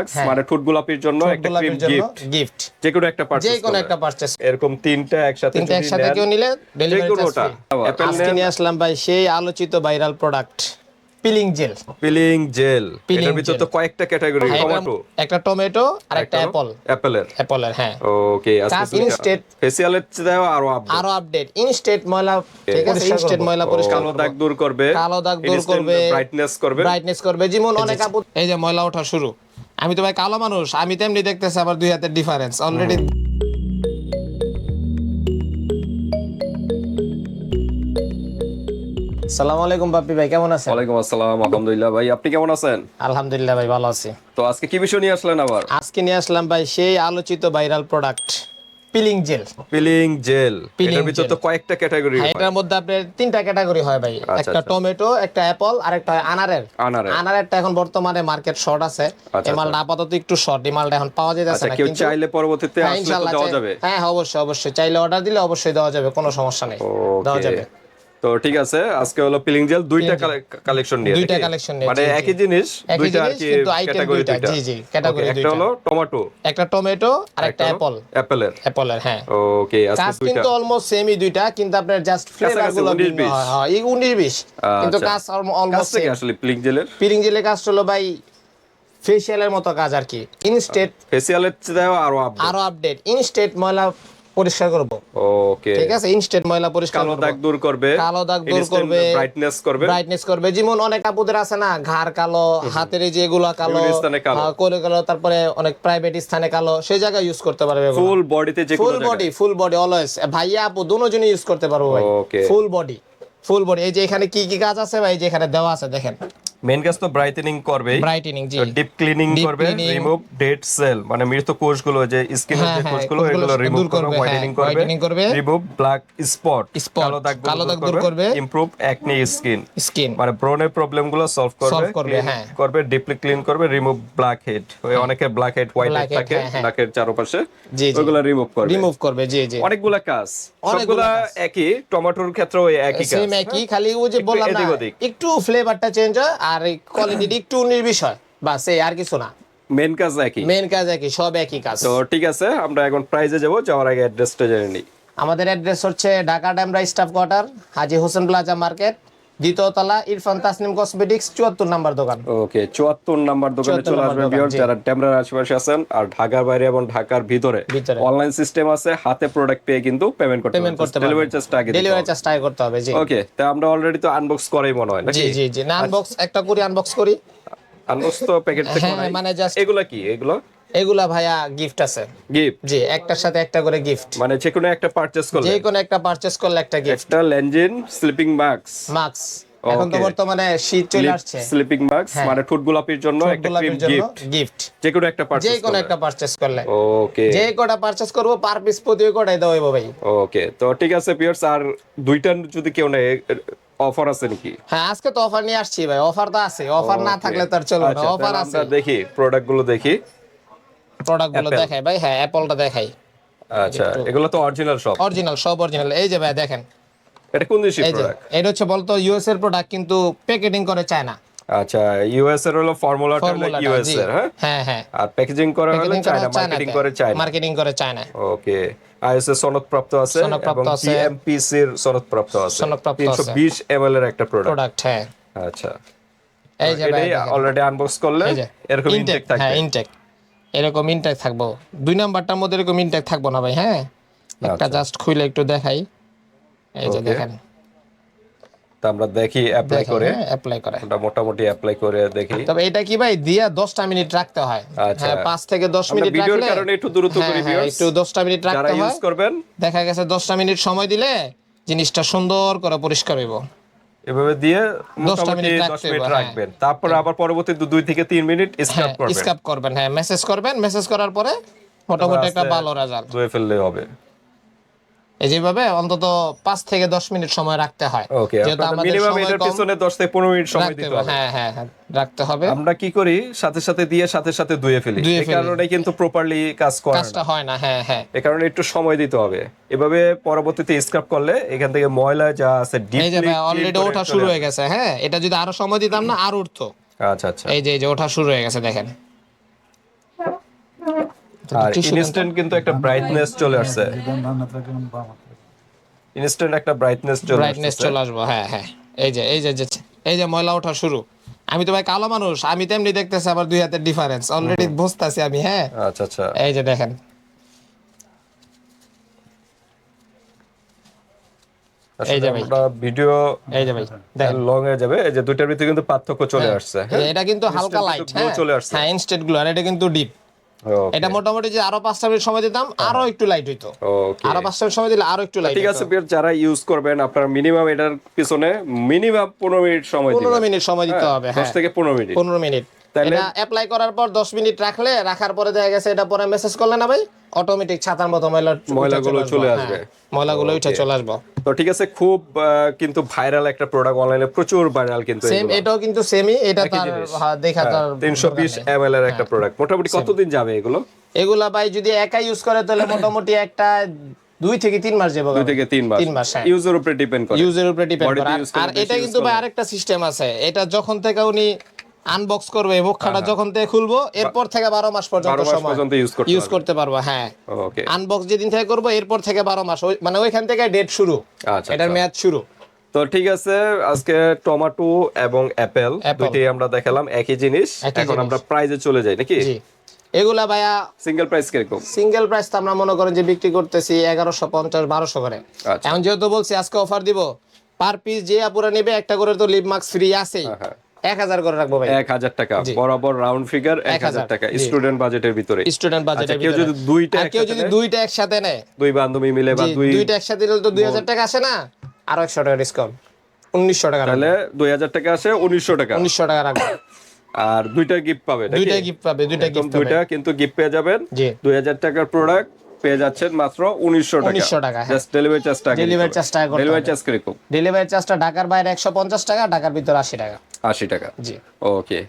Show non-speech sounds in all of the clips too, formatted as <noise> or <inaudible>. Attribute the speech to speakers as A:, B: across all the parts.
A: Mask
B: হ্যাঁ।
A: মানে ঠোঁট গোলাপির জন্য একটা ক্রিম গিফট
B: গিফট
A: যে কোনো একটা
B: যে কোনো একটা পারচেস
A: এরকম তিনটা একসাথে
B: তিনটা একসাথে কেউ নিলে ডেলিভারি চার্জ ফ্রি আজকে নিয়ে আসলাম ভাই সেই আলোচিত viral product peeling gel
A: peeling gel এটার ভিতর তো কয়েকটা ক্যাটাগরি টমেটো
B: একটা টমেটো আর একটা অ্যাপল
A: অ্যাপেলের
B: অ্যাপলের হ্যাঁ।
A: ওকে
B: instant।
A: ফেসিয়ালের চেয়েও আরও আপডেট
B: আরও আপডেট ইনস্টেট ময়লা ঠিক আছে? ইনস্টেট ময়লা পরিষ্কার
A: কালো দাগ দূর করবে।
B: কালো দাগ দূর করবে।
A: ব্রাইটনেস করবে।
B: ব্রাইটনেস করবে। যেমন অনেক আপু এই যে ময়লা ওঠা শুরু। আমি তো ভাই কালো মানুষ আমি তেমনি দেখতেছি আবার দুই হাতের ডিফারেন্স অলরেডি সালাম আলাইকুম বাপ্পি ভাই কেমন আছেন?
A: ওয়ালাইকুম আসসালাম আলহামদুলিল্লাহ ভাই আপনি কেমন আছেন?
B: আলহামদুলিল্লাহ ভাই ভালো আছি।
A: তো আজকে কি বিষয় নিয়ে আসলেন আবার?
B: আজকে নিয়ে আসলাম ভাই সেই আলোচিত viral product peeling gel
A: peeling gel এটার ভিতর তো কয়েকটা ক্যাটাগরি
B: এটার মধ্যে আপনার তিনটা ক্যাটাগরি হয় ভাই। একটা
A: আচ্ছা।
B: টমেটো একটা অ্যাপল আর একটা হয় আনারের।
A: আনারের।
B: আনারেরটা এখন বর্তমানে মার্কেট শর্ট আছে। এই মালটা আপাতত একটু শর্ট এই মালটা এখন পাওয়া যাচ্ছে
A: আচ্ছা
B: না কিন্তু
A: চাইলে পরবর্তীতে
B: হ্যাঁ,
A: আসলে দেওয়া যাবে।
B: হ্যাঁ হ্যাঁ, অবশ্যই অবশ্যই। চাইলে অর্ডার দিলে অবশ্যই দেওয়া যাবে কোনো সমস্যা নেই। দেওয়া যাবে।
A: তো ঠিক আছে আজকে হলো পিলিং জেল দুইটা কালেকশন নিয়ে
B: দুইটা collection নিয়ে,
A: মানে। একই জিনিস দুইটা আর কি ক্যাটাগরি
B: দুইটা,
A: দুইটা।
B: জি, জি, category
A: Okay, একটা হলো টমেটো
B: একটা টমেটো আর একটা অ্যাপল
A: অ্যাপেলের
B: অ্যাপলের হ্যাঁ।
A: ওকে আজকে দুইটা।
B: কিন্তু অলমোস্ট সেমই দুইটা কিন্তু আপনার জাস্ট ফ্লেভারগুলো
A: 19
B: ভিন্ন হয় হ্যাঁ। এই 19 20 কিন্তু। কাজ অলমোস্ট
A: থেকে আসলে পিলিং জেলের
B: পিলিং জেলের কাজ হলো ভাই ফেসিয়ালের মতো কাজ আর কি। ইনস্টেট
A: ফেসিয়ালের চেয়েও আরও আপডেট
B: আরও আপডেট ইনস্টেট ময়লা পরিষ্কার করব।
A: ওকে
B: ঠিক আছে? ইনস্টেট ময়লা পরিষ্কার
A: কালো দাগ দূর করবে।
B: কালো দাগ দূর করবে।
A: ব্রাইটনেস করবে।
B: ব্রাইটনেস করবে। যেমন অনেক আপুদের আছে না ঘাড় কালো হাতের এই যে এগুলো কালো
A: কালো।
B: হ্যাঁ, করে কালো তারপরে অনেক প্রাইভেট স্থানে কালো সেই জায়গায় ইউজ করতে পারবে
A: ফুল বডিতে যে
B: full body full body always ভাইয়া আপু দুনো দুজনই ইউজ করতে পারব ভাই. ফুল বডি ফুল বডি এই যে এখানে কি কি কাজ আছে ভাই? যে এখানে দেওয়া আছে দেখেন।
A: মেন কাজ তো ব্রাইটেনিং করবে
B: ব্রাইটেনিং জি।
A: ডিপ ক্লিনিং করবে রিমুভ ডেড সেল মানে মৃত কোষগুলো যে স্কিনের
B: হ্যাঁ,
A: যে
B: হ্যাঁ,
A: কোষগুলো এগুলো রিমুভ করবে হোয়াইটেনিং
B: হ্যাঁ,
A: করবে
B: করবে।
A: রিমুভ ব্ল্যাক স্পট কালো দাগ
B: কালো দাগ দূর করবে।
A: ইমপ্রুভ অ্যাকনি স্কিন
B: স্কিন
A: মানে ব্রনের প্রবলেমগুলো সলভ করবে
B: করবে, হ্যাঁ।
A: করবে ডিপলি ক্লিন করবে রিমুভ ব্ল্যাক হেড ওই অনেকের ব্ল্যাক হেড হোয়াইট হেড থাকে
B: হ্যাঁ, হ্যাঁ।
A: নাকের চারপাশে। ওগুলো রিমুভ করবে।
B: রিমুভ করবে জি জি।
A: অনেকগুলা কাজ সবগুলা একই টমেটোর ক্ষেত্রেও ওই একই কাজ।
B: সেম একই খালি ওই যে বললাম না একটু ফ্লেভারটা চেঞ্জ হয় আর কোয়ালিটি একটু নির্বিষয়। বাস এই আর কিছু না।
A: মেন কাজ একই।
B: মেন কাজ একই সব একই কাজ।
A: তো ঠিক আছে আমরা এখন প্রাইজে যাব যাওয়ার আগে অ্যাড্রেসটা জেনে নিই।
B: আমাদের অ্যাড্রেস হচ্ছে Dhaka Demra staff quarter Haji Hossain plaza market. দ্বিতীয় তলা ইরফান তাসনিম কসমেটিক্স চুয়াত্তর নাম্বার দোকান।
A: ওকে চুয়াত্তর নাম্বার দোকানে চলে আসবেন
B: জি।
A: যারা ট্যামরার আশেপাশে আছেন আর ঢাকার বাইরে এবং ঢাকার ভিতরে। অনলাইন সিস্টেম আছে হাতে প্রোডাক্ট পেয়ে কিন্তু পেমেন্ট করতে
B: পেমেন্ট করতে
A: ডেলিভারি চার্জটা আগে
B: ডেলিভারি চার্জ টাই করতে হবে জি।
A: ওকে তা আমরা অলরেডি তো আনবক্স করাই মনে হয়
B: জি জি জি। না আনবক্স একটা করি আনবক্স করি।
A: আনবক্স তো প্যাকেট থেকে
B: হ্যাঁ, মানে just-
A: এগুলা কি? এগুলো
B: এগুলা ভাইয়া গিফট আছে।
A: গিফট
B: জি একটার সাথে একটা করে গিফট
A: মানে যে কোনো একটা পারচেজ করলে?
B: যে কোনো একটা পারচেজ করলে একটা গিফট
A: একটা লেনজিন স্লিপিং মাস্ক
B: মাস্ক এখন তো বর্তমানে শীত চলে আসছে।
A: স্লিপিং
B: হ্যাঁ।
A: মানে ঠোঁট গোলাপির জন্য একটা ক্রিম গিফট
B: গিফট
A: যে কোনো একটা পারচেজ যে
B: কোনো একটা পারচেজ করলে।
A: ওকে
B: যে কটা পারচেজ করব পার পিস প্রতি কটাই দেওয়া হইবো ভাই।
A: ওকে তো ঠিক আছে পিয়ার্স আর দুইটা যদি কেউ নেয় অফার আছে নাকি?
B: হ্যাঁ আজকে তো অফার নিয়ে আসছি ভাই। অফার তো আছে। অফার না. থাকলে তার চলবে না।
A: আচ্ছা,
B: অফার আছে।
A: দেখি প্রোডাক্টগুলো দেখি। প্রোডাক্টগুলো।
B: দেখাই ভাই হ্যাঁ অ্যাপলটা দেখাই।
A: আচ্ছা এগুলো তো অরিজিনাল সব।
B: অরিজিনাল সব অরিজিনাল এই যে ভাই দেখেন।
A: এটা কোন দেশি
B: এই যে
A: প্রোডাক্ট
B: এটা হচ্ছে বলতো ইউএস এর প্রোডাক্ট কিন্তু প্যাকেটিং করে চায় না
A: আচ্ছা ইউএস এর হলো ফর্মুলাটা ইউএস এর হ্যাঁ?
B: হ্যাঁ
A: আর প্যাকেজিং করা হলো চায়না মার্কেটিং করে চায়না
B: মার্কেটিং করে চায় না
A: ওকে আইএসএ সনদপ্রাপ্ত আছে এবং
B: আছে।
A: জিএমপিসি এর সনদপ্রাপ্ত আছে।
B: সনদপ্রাপ্ত আছে।
A: 320 ml এর একটা প্রোডাক্ট
B: প্রোডাক্ট হ্যাঁ।
A: আচ্ছা।
B: এই যে ভাই
A: অলরেডি আনবক্স করলে এরকম ইনটেক থাকবে
B: হ্যাঁ ইনটেক এরকম ইনটেক থাকব। দুই নাম্বারটার মধ্যে এরকম ইনটেক থাকব না ভাই হ্যাঁ? একটা
A: আচ্ছা।
B: জাস্ট খুলে একটু দেখাই। এই যে দেখেন।
A: তা আমরা দেখি অ্যাপ্লাই করে।
B: অ্যাপ্লাই করে।
A: আমরা মোটামুটি অ্যাপ্লাই করে দেখি।
B: তবে এটা কি ভাই দিয়া দশটা মিনিট রাখতে হয়।
A: আচ্ছা।
B: হ্যাঁ পাঁচ থেকে দশ
A: আমরা
B: মিনিট
A: ভিডিওর কারণে একটু দ্রুত
B: হ্যাঁ,
A: করি
B: হ্যাঁ,
A: viewers।
B: একটু দশটা মিনিট
A: যারা
B: রাখতে
A: ইউজ করবেন।
B: দেখা গেছে দশটা মিনিট সময় দিলে জিনিসটা সুন্দর করে পরিষ্কার হইব।
A: এভাবে দিয়ে মোটামুটি
B: মিনিট
A: 10 মিনিট
B: হ্যাঁ।
A: রাখবেন। তারপর আবার পরবর্তী দু- দুই থেকে তিন মিনিট
B: স্ক্রাপ
A: স্ক্রাব করবেন।
B: স্কাপ করবেন হ্যাঁ মেসেজ করবেন মেসেজ করার পরে মোটামুটি একটা ভালো রেজাল্ট
A: ধুয়ে ফেললে হবে।
B: যেভাবে অন্তত পাঁচ থেকে দশ মিনিট সময় রাখতে হয়। যেহেতু আমাদের সময়
A: পিছনে 10 থেকে 15 মিনিট সময় দিতে
B: হবে। হ্যাঁ হ্যাঁ হ্যাঁ রাখতে হবে।
A: আমরা কি করি? সাথে সাথে দিয়ে সাথে সাথে ধুয়ে ফেলি। এই কারণে কিন্তু প্রপারলি কাজ করে না।
B: কাজটা হয় না হ্যাঁ হ্যাঁ।
A: এই কারণে একটু সময় দিতে হবে। এভাবে পরবর্তীতে স্ক্রাব করলে এখান থেকে ময়লা যা আছে
B: এই যে অলরেডি ওঠা শুরু হয়ে গেছে হ্যাঁ? এটা যদি আরও সময় দিতাম না আর উঠতো।
A: আচ্ছা আচ্ছা।
B: এই যে এই যে ওঠা শুরু হয়ে গেছে দেখেন।
A: আর ইনস্ট্যান্ট কিন্তু একটা ব্রাইটনেস চলে আসছে। ইনস্ট্যান্ট একটা ব্রাইটনেস চলে
B: ব্রাইটনেস চলে আসব হ্যাঁ হ্যাঁ। এই যে এই যে এই যে ময়লা ওঠা শুরু। আমি তো ভাই কালো মানুষ আমি তেমনি দেখতেছি আবার দুই হাতের ডিফারেন্স অলরেডি বুঝতেছি আমি হ্যাঁ।
A: আচ্ছা আচ্ছা।
B: এই যে দেখেন। এই যে ভাই।
A: ভিডিও
B: এই যে ভাই দেখেন।
A: লং এ যাবে। এই যে দুইটার ভিতরে কিন্তু পার্থক্য চলে আসছে
B: এই এটা কিন্তু হালকা লাইট হ্যাঁ।
A: চলে আসছে।
B: হ্যাঁ ইনস্টেন্ট গ্লো আর এটা কিন্তু ডিপ এটা মোটামুটি যে আরও পাঁচটা মিনিট সময় দিতাম আরও একটু লাইট হইতো। আরও পাঁচটা মিনিট সময় দিলে আরও একটু লাইট
A: ঠিক আছে বিয়ার যারা ইউজ করবেন আপনার মিনিমাম এটার পিছনে মিনিমাম পনেরো মিনিট সময়
B: পনেরো মিনিট সময় দিতে হবে
A: দশ
B: হ্যাঁ।
A: থেকে পনেরো মিনিট।
B: পনেরো মিনিট।
A: তাহলে-
B: অ্যাপ্লাই করার পর দশ মিনিট রাখলে রাখার পরে দেখা গেছে এটা পরে মেসেজ করলে না ভাই অটোমেটিক ছাতার মতো ময়লা
A: ময়লাগুলো চলে আসবে।
B: হ্যাঁ, ময়লাগুলো উঠে চলে আসব।
A: তো ঠিক আছে খুব কিন্তু ভাইরাল একটা প্রোডাক্ট অনলাইনে প্রচুর ভাইরাল কিন্তু
B: সেম এটাও কিন্তু সেমই এটা তার হ্যাঁ, দেখা তার দরকার নেই।
A: এম এল এর একটা প্রোডাক্ট মোটামুটি কতদিন যাবে এগুলো?
B: এগুলা ভাই যদি একা ইউজ করে তাহলে <coughs> মোটামুটি একটা দুই থেকে তিন মাস যাবে
A: দুই থেকে তিন মাস।
B: তিন মাস, হ্যাঁ।
A: ইউজের উপরে ডিপেন্ড করে।
B: ইউজের উপরে ডিপেন্ড করে। আর- এটা কিন্তু ভাই আরেকটা সিস্টেম আছে। এটা যখন থেকে উনি আনবক্স করবে
A: হ্যাঁ,
B: মুখখানা যখন থেকে খুলবো এরপর থেকে বারো মাস পর্যন্ত
A: 12 মাস
B: সময় ইউজ করতে পারব। হ্যাঁ।
A: ওকে
B: আনবক্স যেদিন থেকে করব এরপর থেকে বারো মাস মানে ওইখান থেকে ডেট শুরু।
A: আচ্ছা,
B: এটার
A: আচ্ছা।
B: মেয়াদ শুরু।
A: তো ঠিক আছে আজকে টমেটো এবং অ্যাপেল। দুইটাই আমরা দেখালাম একই জিনিস। এখন আমরা প্রাইজে চলে যাই নাকি?
B: জি। এগুলা ভাইয়া
A: সিঙ্গেল প্রাইস কীরকম?
B: সিঙ্গেল প্রাইস তো আমরা মনে করেন যে বিক্রি করতেছি এগারোশো পঞ্চাশ বারোশো করে।
A: আচ্ছা।
B: এখন যেহেতু বলছি আজকে অফার দিব পার পিস যে আপুরা নেবে একটা করে তো লিপ মার্কস ফ্রি আছেই
A: হ্যাঁ, হ্যাঁ।
B: এক হাজার করে রাখব ভাই।
A: এক হাজার টাকা। বরাবর রাউন্ড ফিগার এক হাজার
B: 1000
A: টাকা স্টুডেন্ট বাজেটের ভিতরে।
B: স্টুডেন্ট বাজেটের
A: আচ্ছা, কেউ যদি দুইটা
B: কেউ
A: একসাথে
B: যদি
A: নেয়?
B: দুইটা একসাথে নেয়।
A: দুই বান্ধবী মিলে বা দুই
B: দুইটা একসাথে নিলে তো দুই হাজার টাকা আসে না? আরও একশো টাকা ডিসকাউন্ট উনিশশো টাকা
A: তাহলে দুই হাজার টাকা আসে উনিশশো টাকা।
B: উনিশশো টাকা রাখব।
A: আর দুইটা গিফট পাবে?
B: দুইটা গিফট পাবে দুইটা গিফট
A: দুইটা কিন্তু গিফট পেয়ে যাবেন।
B: জি।
A: দুই হাজার টাকার প্রোডাক্ট পেয়ে যাচ্ছেন মাত্র উনিশশো টাকা।
B: 1900 টাকা।
A: জাস্ট ডেলিভারি চার্জটা
B: Delivery charge টাকা
A: ডেলিভারি। চার্জ
B: ডেলিভারি চার্জটা ঢাকার বাইরে একশো পঞ্চাশ টাকা ঢাকার ভিতরে আশি টাকা।
A: আশি টাকা।
B: জি।
A: ওকে।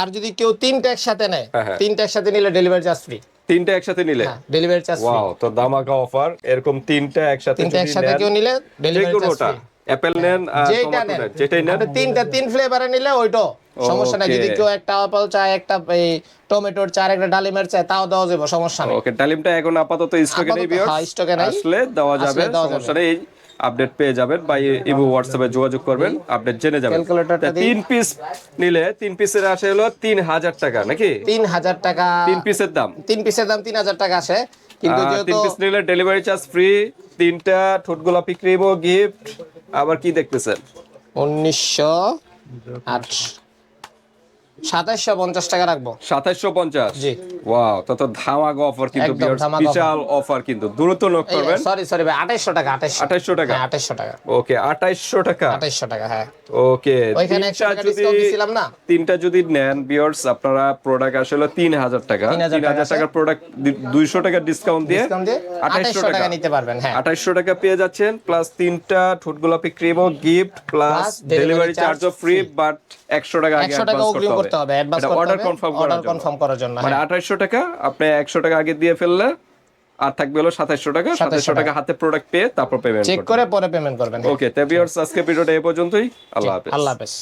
B: আর যদি কেউ তিনটা একসাথে নেয়
A: হ্যাঁ, হ্যাঁ।
B: তিনটা একসাথে নিলে ডেলিভারি চার্জ ফ্রি
A: তিনটা একসাথে নিলে?
B: ডেলিভারি চার্জ
A: ওয়াও তো দামাকা অফার এরকম তিনটা একসাথে
B: তিনটা একসাথে কেউ নিলে ডেলিভারি চার্জ ফ্রি
A: অ্যাপেল নেন
B: যেটা নেন।
A: যেটাই নেন।
B: তিনটা তিন ফ্লেভারে নিলে ওইটা সমস্যা নাই। যদি কেউ একটা আপেল চায় একটা এই টমেটোর চায় একটা ডালিমের চায় তাও দেওয়া যাবে সমস্যা নেই।
A: ওকে ডালিমটা এখন আপাতত স্টকে নেই ভিউয়ার্স
B: হ্যাঁ, এ নাই।
A: আসলে দেওয়া যাবে। সমস্যা নেই। আপডেট পেয়ে যাবেন বা ইবু হোয়াটসঅ্যাপে যোগাযোগ করবেন আপডেট জেনে যাবেন। তিন পিস নিলে তিন পিসের আসে হলো তিন হাজার টাকা নাকি?
B: তিন হাজার টাকা।
A: তিন পিসের দাম।
B: তিন পিসের দাম তিন হাজার টাকা আসে। কিন্তু
A: তিন পিস নিলে ডেলিভারি চার্জ ফ্রি তিনটা ঠোঁট গোলাপি ক্রিম ও গিফট আবার কি দেখতেছেন?
B: উনিশশো আট সাতাশশো পঞ্চাশ টাকা রাখব।
A: সাতাইশশো পঞ্চাশ?
B: জি।
A: ওয়াও তত ধামাক অফার কিন্তু বিশাল অফার কিন্তু। দ্রুত নোট করবেন?
B: সরি সরি ভাই আঠাইশশো টাকা আঠাইশশো।
A: আঠাইশশো টাকা?
B: হ্যাঁ আঠাইশশো টাকা।
A: ওকে আঠাইশশো টাকা?
B: আঠাইশশো টাকা হ্যাঁ।
A: ওকে
B: ওইখানে টাকা দিছিলাম না?
A: তিনটা যদি নেন বিয়ার্স আপনারা প্রোডাক্ট আসলে তিন হাজার টাকা। তিন হাজার টাকার প্রোডাক্ট দুইশো টাকার ডিসকাউন্ট দিয়ে আঠাইশশো টাকা।
B: টাকা নিতে পারবেন হ্যাঁ।
A: আঠাইশশো টাকা পেয়ে যাচ্ছেন প্লাস তিনটা ঠোঁট গোলাপি ক্রিম ও গিফট প্লাস ডেলিভারি চার্জও ফ্রি বাট একশো টাকা আগে
B: একশো টাকা অগ্রিম করতে হবে অ্যাডভান্স করতে
A: অর্ডার কনফার্ম করার জন্য।
B: কনফার্ম করার জন্য
A: মানে
B: হ্যাঁ।
A: আঠাইশশো টাকা আপনি একশো টাকা আগে দিয়ে ফেললে আর থাকবে হলো সাতাইশশো টাকা সাতাইশশো টাকা। হাতে প্রোডাক্ট পেয়ে তারপর পেমেন্ট
B: চেক করে পরে পেমেন্ট করবেন
A: ওকে তে ভিউয়ার্স আজকে ভিডিওটা এই পর্যন্তই। আল্লাহ হাফেজ।
B: আল্লাহ হাফেজ।